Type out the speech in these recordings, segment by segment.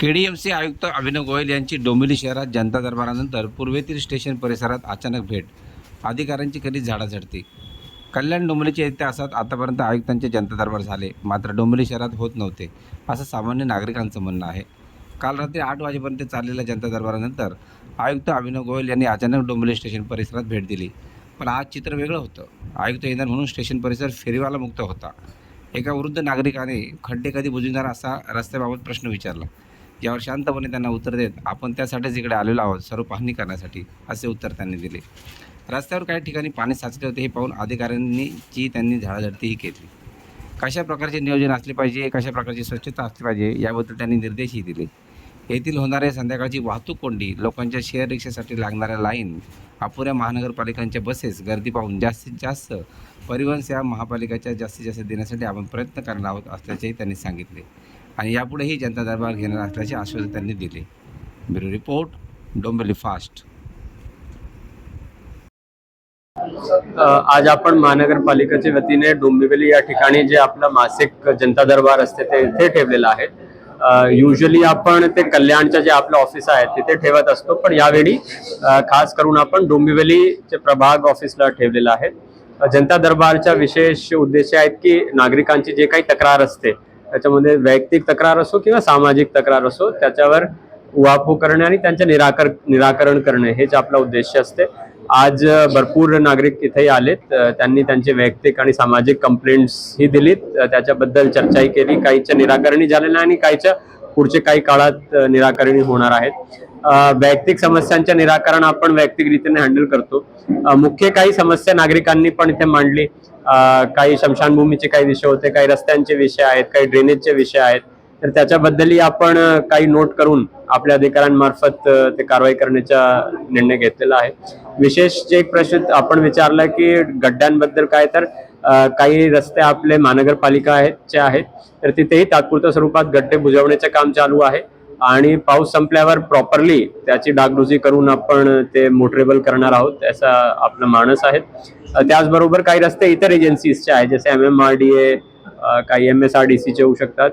KDMC आयुक्त अभिनव गोयल यांची डोंबिवली शहरात जनता दरबारानंतर पूर्वेतील स्टेशन परिसरात अचानक भेट. अधिकाऱ्यांची कधी झाडाझडती कल्याण डोंबिवलीच्या इतिहासात आतापर्यंत आयुक्तांचे जनता दरबार झाले मात्र डोंबिवली शहरात होत नव्हते असं सामान्य नागरिकांचं म्हणणं आहे. काल रात्री आठ वाजेपर्यंत चाललेल्या जनता दरबारानंतर आयुक्त अभिनव गोयल यांनी अचानक डोंबिवली स्टेशन परिसरात भेट दिली. पण आज चित्र वेगळं होतं. आयुक्त येणार म्हणून स्टेशन परिसर फेरीवाला मुक्त होता. एका वृद्ध नागरिकाने खड्डे कधी बुजविणार असा रस्त्याबाबत प्रश्न विचारला. यावर शांतपणे त्यांना उत्तर देत आपण त्यासाठीच इकडे आलेलो आहोत सर्व पाहणी करण्यासाठी असे उत्तर त्यांनी दिले. रस्त्यावर काही ठिकाणी पाणी साचले होते हे पाहून अधिकाऱ्यांनीची त्यांनी झाडाझडतीही केली. कशा प्रकारचे नियोजन असले पाहिजे कशा प्रकारची स्वच्छता असली पाहिजे याबद्दल त्यांनी निर्देशही दिले. येथील होणाऱ्या संध्याकाळची वाहतूक कोंडी लोकांच्या शेअर रिक्षासाठी लागणाऱ्या लाईन अपुऱ्या महानगरपालिकांच्या बसेस गर्दी पाहून जास्तीत जास्त परिवहन सेवा महापालिकेच्या जास्तीत जास्त देण्यासाठी आपण प्रयत्न करणार आहोत असल्याचेही त्यांनी सांगितले. आणि यापुढेही जनता दरबार घेणार असल्याचे आश्वासन त्यांनी दिले. Bureau report Dombivli fast. आज आपण महानगरपालिकेच्या वतीने डोंबिवली या ठिकाणी जे आपलं मासिक जनता दरबार असते ते इथे ठेवलेलं आहे. युजली आपण ते कल्याणच्या जे आपलं ऑफिस आहे तिथे ठेवत असतो पण यावेळी खास करून आपण डोंबिवलीचे प्रभाग ऑफिसला ठेवलेलं आहे. जनता दरबारच्या विशेष उद्देश आहेत की नागरिकांची जे काही तक्रार असते त्याच्यामध्ये वैयक्तिक तक्रार असो किंवा सामाजिक तक्रार असो त्याच्यावर उहापोह करणे आणि त्यांचे निराकर निराकरण करणे हेच आपला उद्देश असते. आज भरपूर नागरिक इथेही आलेत. त्यांनी त्यांचे वैयक्तिक आणि सामाजिक कंप्लेंट्स ही दिलीत. त्याच्याबद्दल चर्चाही केली. काहीच्या निराकरणी झालेल्या आणि काहीच्या पुढचे काही काळात निराकरणी होणार आहेत. वैयक्तिक समस्यांच्या निराकरण आपण वैयक्तिक रीतीने हँडल करतो मुख्य काही समस्या नागरिकांनी पण इथे मांडली. काही शमशानभूमीचे काही विषय होते काही रस्त्यांचे विषय आहेत काही ड्रेनेजचे विषय आहेत. तर त्याच्याबद्दलही आपण काही नोट करून आपल्या अधिकाऱ्यांमार्फत ते कारवाई करण्याचा निर्णय घेतलेला आहे. विशेष जे एक प्रश्न आपण विचारला की गड्ड्यांबद्दल काय तर काही रस्ते आपले महानगरपालिका आहेत चे आहेत. तर तिथेही तात्पुरत्या स्वरूपात गड्डे बुजवण्याचे काम चालू आहे. आणि पाऊस संपल्यावर प्रॉपरली त्याची डागडुजी करून आपण ते मोटरेबल करणार आहोत असा आपला मानस आहे त्याचबरोबर काही रस्ते इतर एजन्सीजचे आहेत जसे M M R D A काही एम एस आर डी सीचे होऊ शकतात.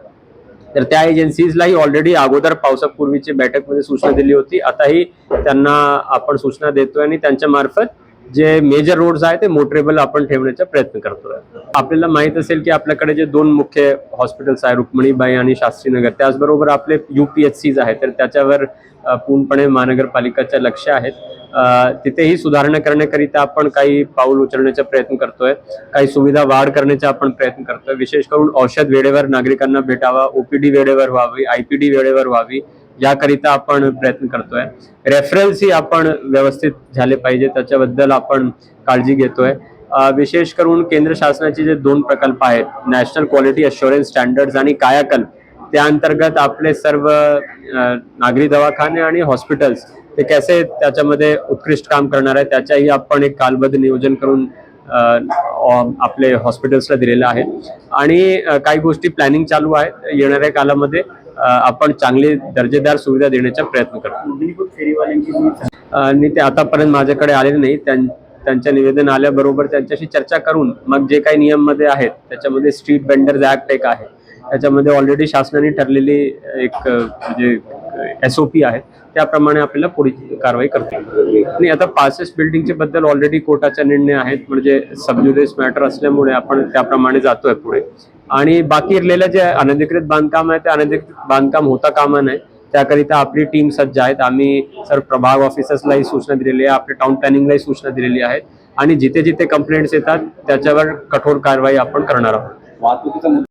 तर त्या एजन्सीजलाही ऑलरेडी अगोदर पावसापूर्वीची बैठकमध्ये सूचना दिली होती. आताही त्यांना आपण सूचना देतोय आणि त्यांच्या मार्फत जे मेजर रोड्स आहेत ते मोटरेबल आपण ठेवण्याचा प्रयत्न करतोय. आपल्याला माहीत असेल की आपल्याकडे जे दोन मुख्य हॉस्पिटल्स आहे रुक्मिणीबाई आणि शास्त्रीनगर त्याचबरोबर आपले युपीएचसीज आहेत तर त्याच्यावर पूर्णपणे महानगरपालिकाच्या लक्ष आहेत. तिथेही सुधारणा करण्याकरिता आपण काही पाऊल उचलण्याचा प्रयत्न करतोय. काही सुविधा वाढ करण्याचा आपण प्रयत्न करतोय. विशेष करून औषध वेळेवर नागरिकांना भेटावा ओपीडी वेळेवर व्हावी आयपीडी वेळेवर व्हावी याकरिता आपण प्रयत्न करतोय. रेफरन्सही आपण व्यवस्थित झाले पाहिजे त्याच्याबद्दल आपण काळजी घेतोय. विशेष करून केंद्र शासनाचे जे दोन प्रकल्प आहेत नॅशनल क्वालिटी अश्युरन्स स्टँडर्ड्स आणि कायाकल्प त्या अंतर्गत आपले सर्व नागरी दवाखाने आणि हॉस्पिटल्स ते कसे त्याच्यामध्ये उत्कृष्ट काम करणार आहे त्याच्याही आपण एक कालबद्ध नियोजन करून आपले हॉस्पिटल्सला दिलेलं आहे. आणि काही गोष्टी प्लॅनिंग चालू आहेत येणाऱ्या कालामध्ये. आपण चांगली दर्जेदार सुविधा देण्याचा प्रयत्न करतो. आणि ते आतापर्यंत माझ्याकडे आलेले नाही. त्यां- त्यांच्या निवेदन आल्याबरोबर त्यांच्याशी चर्चा करून मग जे काही नियममध्ये आहेत त्याच्यामध्ये स्ट्रीट वेंडर्स ऍक्ट एक आहे. त्याच्यामध्ये ऑलरेडी शासनाने ठरलेली एक म्हणजे एस ओ पी आहे. त्याप्रमाणे आपल्याला पुढील कारवाई करते आणि आता पासेस बिल्डिंगच्या बद्दल ऑलरेडी कोर्टाचा निर्णय आहेत. म्हणजे सबज्युडिस मॅटर असल्यामुळे आपण त्याप्रमाणे जातोय पुढे. आणि बाकी उरलेलं जे अनधिकृत बांधकाम आहे ते अनधिकृत बांधकाम होता कामा नये. त्याकरिता आपली टीम सज्ज आहेत. आम्ही सर प्रभाग ऑफिसर्सलाही सूचना दिलेली आहे. आपल्या टाउन प्लॅनिंगलाही सूचना दिलेली आहे. आणि जिथे जिथे कंप्लेंट्स येतात त्याच्यावर कठोर कारवाई आपण करणार आहोत. वाहतुकीचा